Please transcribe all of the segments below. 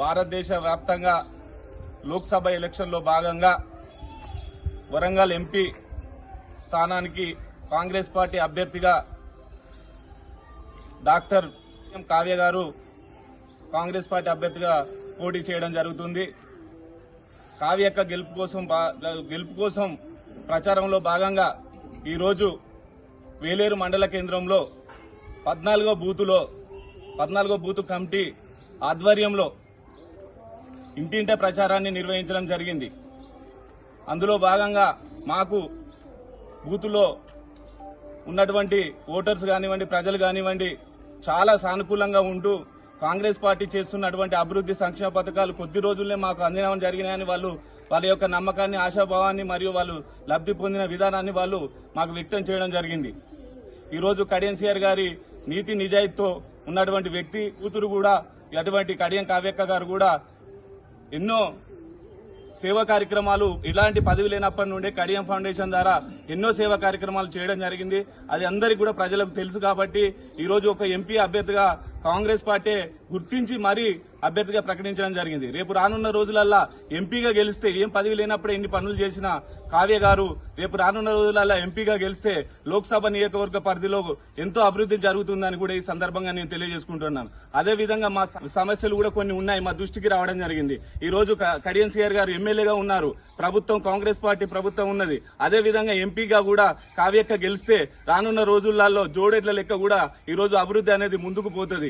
భారతదేశ వ్యాప్తంగా లోక్సభ ఎలక్షన్లో భాగంగా వరంగల్ ఎంపీ స్థానానికి కాంగ్రెస్ పార్టీ అభ్యర్థిగా doctor M Kavya garu Congress party అభ్యర్థిగా పోటీ చేయడం జరుగుతుంది. కావ్య యొక్క గెలుపు కోసం గెలుపు కోసం ప్రచారంలో భాగంగా ఈరోజు వేలేరు మండల కేంద్రంలో పద్నాలుగో బూతులో పద్నాలుగో బూతు కమిటీ ఆధ్వర్యంలో ఇంటింట ప్రచారాన్ని నిర్వహించడం జరిగింది. అందులో భాగంగా మాకు బూతులో ఉన్నటువంటి ఓటర్స్ కానివ్వండి ప్రజలు కానివ్వండి చాలా సానుకూలంగా ఉంటూ కాంగ్రెస్ పార్టీ చేస్తున్నటువంటి అభివృద్ధి సంక్షేమ పథకాలు కొద్ది రోజుల్లోనే మాకు అందినవని జరిగినాయని వాళ్ళు వాళ్ళ యొక్క నమ్మకాన్ని ఆశాభావాన్ని మరియు వాళ్ళు లబ్ధి పొందిన విధానాన్ని వాళ్ళు మాకు వ్యక్తం చేయడం జరిగింది. ఈరోజు కడియన్సీఆర్ గారి నీతి నిజాయితీతో ఉన్నటువంటి వ్యక్తి కూతురు కూడా అటువంటి కడియం కావ్యక్క గారు కూడా ఎన్నో సేవా కార్యక్రమాలు ఇలాంటి పదవి లేనప్పటి నుండి కడియం ఫౌండేషన్ ద్వారా ఎన్నో సేవా కార్యక్రమాలు చేయడం జరిగింది. అది అందరికీ కూడా ప్రజలకు తెలుసు కాబట్టి ఈరోజు ఒక ఎంపీ అభ్యర్థిగా కాంగ్రెస్ పార్టీ గుర్తించి మరీ అభ్యర్థిగా ప్రకటించడం జరిగింది. రేపు రానున్న రోజులల్లా ఎంపీగా గెలిస్తే ఏం పదవి లేనప్పుడే ఎన్ని పనులు చేసిన కావ్య గారు రేపు రానున్న రోజులల్లా ఎంపీగా గెలిస్తే లోక్సభ నియోజకవర్గ పరిధిలో ఎంతో అభివృద్ధి జరుగుతుందని కూడా ఈ సందర్భంగా నేను తెలియజేసుకుంటున్నాను. అదే విధంగా మా సమస్యలు కూడా కొన్ని ఉన్నాయి మా దృష్టికి రావడం జరిగింది. ఈ రోజు కడియన్ సిఆర్ గారు ఎమ్మెల్యేగా ఉన్నారు. ప్రభుత్వం కాంగ్రెస్ పార్టీ ప్రభుత్వం ఉన్నది. అదే విధంగా ఎంపీగా కూడా కావ్యక్క గెలిస్తే రానున్న రోజులలో జోడెడ్ల లెక్క కూడా ఈ రోజు అభివృద్ధి అనేది ముందుకు పోతుంది.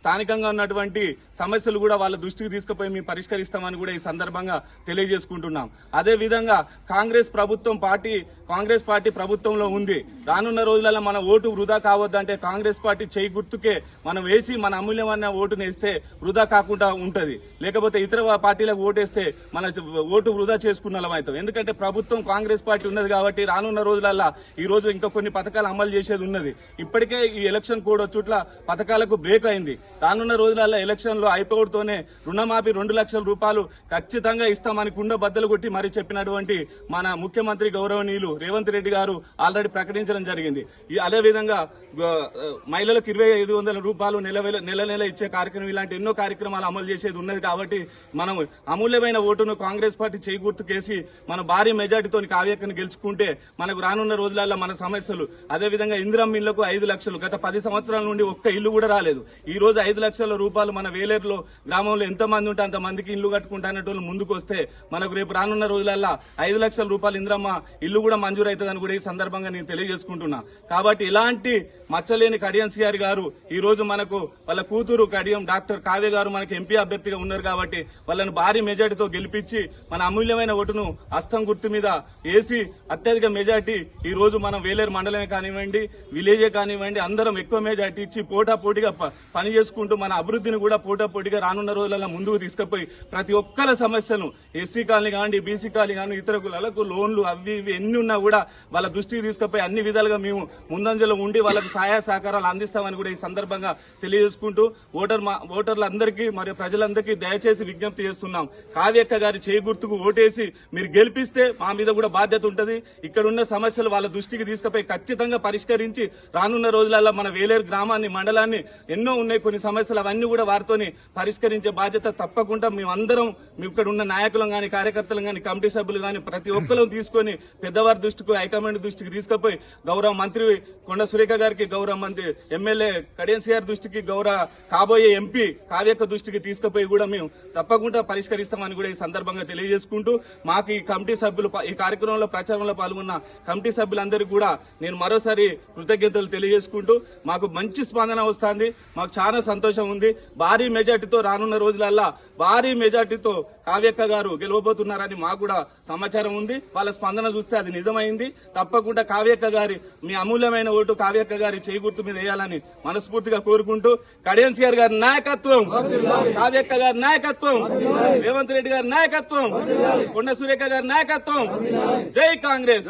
స్థానికంగా ఉన్నటువంటి సమస్యలు కూడా వాళ్ళ దృష్టికి తీసుకుపోయి మేము పరిష్కరిస్తామని కూడా ఈ సందర్భంగా తెలియజేసుకుంటున్నాం. అదే విధంగా కాంగ్రెస్ ప్రభుత్వం పార్టీ కాంగ్రెస్ పార్టీ ప్రభుత్వంలో ఉంది. రానున్న రోజులలో మన ఓటు వృధా కావద్దంటే కాంగ్రెస్ పార్టీ చేయి గుర్తుకే మనం వేసి మన అమూల్యమైన ఓటుని వేస్తే వృధా కాకుండా ఉంటుంది. లేకపోతే ఇతర పార్టీలకు ఓటేస్తే మన ఓటు వృధా చేసుకున్న వాళ్ళం అవుతాం. ఎందుకంటే ప్రభుత్వం కాంగ్రెస్ పార్టీ ఉన్నది కాబట్టి రానున్న రోజులల్లా ఈ రోజు ఇంకా కొన్ని పథకాలు అమలు చేసేది ఉన్నది. ఇప్పటికే ఈ ఎలక్షన్ కోడ్ చుట్ల పథకాలకు బ్రేక్ అయింది. రానున్న రోజులలో ఎలక్షన్లో అయిపోవడంతోనే రుణమాఫీ రెండు లక్షల రూపాయలు ఖచ్చితంగా ఇస్తామని కుండ బద్దలు కొట్టి మరీ చెప్పినటువంటి మన ముఖ్యమంత్రి గౌరవనీయులు రేవంత్ రెడ్డి గారు ఆల్రెడీ ప్రకటించడం జరిగింది. అదేవిధంగా అదే విధంగా మహిళలకు ఇరవై ఐదు వందల రూపాయలు నెల నెల నెల ఇచ్చే కార్యక్రమం ఇలాంటి ఎన్నో కార్యక్రమాలు అమలు చేసేది ఉన్నది కాబట్టి మనం అమూల్యమైన ఓటును కాంగ్రెస్ పార్టీ చేకూర్తుకేసి మన భారీ మెజార్టీతో కార్యక్రమం గెలుచుకుంటే మనకు రానున్న రోజులలో మన సమస్యలు. అదే విధంగా ఇందిరం ఇళ్ళకు ఐదు లక్షలు. గత పది సంవత్సరాల నుండి ఒక్క ఇల్లు కూడా రాలేదు. ఈ రోజు ఐదు లక్షల రూపాయలు మన వేలేరులో గ్రామంలో ఎంత మంది ఉంటే అంత మందికి ఇల్లు కట్టుకుంటానటోళ్ళు ముందుకు వస్తే మనకు రేపు రానున్న రోజులల్లో ఐదు లక్షల రూపాయలు ఇంద్రమ్మ ఇల్లు కూడా మంజూరు అవుతుందని కూడా ఈ సందర్భంగా నేను తెలియజేసుకుంటున్నా. కాబట్టి ఇలాంటి మచ్చలేని కడియం సిఆర్ గారు ఈ రోజు మనకు వాళ్ళ కూతురు కడియం డాక్టర్ కావ్య గారు మనకి ఎంపీ అభ్యర్థిగా ఉన్నారు కాబట్టి వాళ్ళని భారీ మెజార్టీతో గెలిపించి మన అమూల్యమైన ఓటును హస్తం గుర్తు మీద వేసి అత్యధిక మెజార్టీ ఈ రోజు మనం వేలేరు మండలమే కానివ్వండి విలేజే కానివ్వండి అందరం ఎక్కువ మెజార్టీ ఇచ్చి పోటా పోటీగా పని చేసుకుంటూ మన అభివృద్ధిని కూడా పోటా పోటీగా రానున్న రోజులలో ముందుకు తీసుకుపోయి ప్రతి ఒక్కల సమస్యను ఎస్సీ కాలనీ కానివ్వండి బీసీ కాలనీ కానీ ఇతర కులాలకు లోన్లు అవి ఇవి ఎన్ని ఉన్నా కూడా వాళ్ళ దృష్టికి తీసుకుపోయి అన్ని విధాలుగా మేము ముందంజలో ఉండి వాళ్ళకు సహాయ సహకారాలు అందిస్తామని కూడా ఈ సందర్భంగా తెలియజేసుకుంటూ ఓటర్ మా- ఓటర్లందరికీ మరియు ప్రజలందరికీ దయచేసి విజ్ఞప్తి చేస్తున్నాం. కావ్యక్క గారి చేయి గుర్తుకు ఓటేసి మీరు గెలిపిస్తే మా మీద కూడా బాధ్యత ఉంటుంది. ఇక్కడ ఉన్న సమస్యలు వాళ్ళ దృష్టికి తీసుకుపోయి ఖచ్చితంగా పరిష్కరించి రానున్న రోజులలో మన వేలేరు గ్రామాన్ని మండలాన్ని ఎన్నో ఉన్నాయి కొన్ని సమస్యలు అవన్నీ కూడా వారితోని పరిష్కరించే బాధ్యత తప్పకుండా మేమందరం మీ ఇక్కడ ఉన్న నాయకులం కానీ కార్యకర్తలు కానీ కమిటీ సభ్యులు కానీ ప్రతి ఒక్కరూ తీసుకొని పెద్దవారి దృష్టికి హైకమాండ్ దృష్టికి తీసుకుపోయి గౌరవ మంత్రి కొండ సురేఖ గారికి గౌరవ మంత్రి ఎమ్మెల్యే కడెన్సీఆర్ దృష్టికి గౌరవ కాబోయే ఎంపీ కావ్యక్క దృష్టికి తీసుకుపోయి కూడా మేము తప్పకుండా పరిష్కరిస్తామని కూడా ఈ సందర్భంగా తెలియజేసుకుంటూ మాకు ఈ కమిటీ సభ్యులు ఈ కార్యక్రమంలో ప్రచారంలో పాల్గొన్న కమిటీ సభ్యులందరికీ కూడా నేను మరోసారి కృతజ్ఞతలు తెలియజేసుకుంటూ మాకు మంచి స్పందన వస్తుంది. మాకు చాలా సంతోషం ఉంది. భారీ మెజార్టీతో రానున్న రోజులల్లా భారీ మెజార్టీతో కావ్యక్క గారు గెలవబోతున్నారని మాకు కూడా సమాచారం ఉంది. వాళ్ళ స్పందన చూస్తే అది నిజమైంది. తప్పకుండా కావ్యక్క గారి మీ అమూల్యమైన ఓటు కావ్యక్క గారి చేయి గుర్తు మీద వేయాలని మనస్ఫూర్తిగా కోరుకుంటూ కడియన్సీఆర్ గారి నాయకత్వం కావ్యక్క గారి నాయకత్వం రేవంత్ రెడ్డి గారి నాయకత్వం కొండ సురేఖ గారి నాయకత్వం. జై కాంగ్రెస్!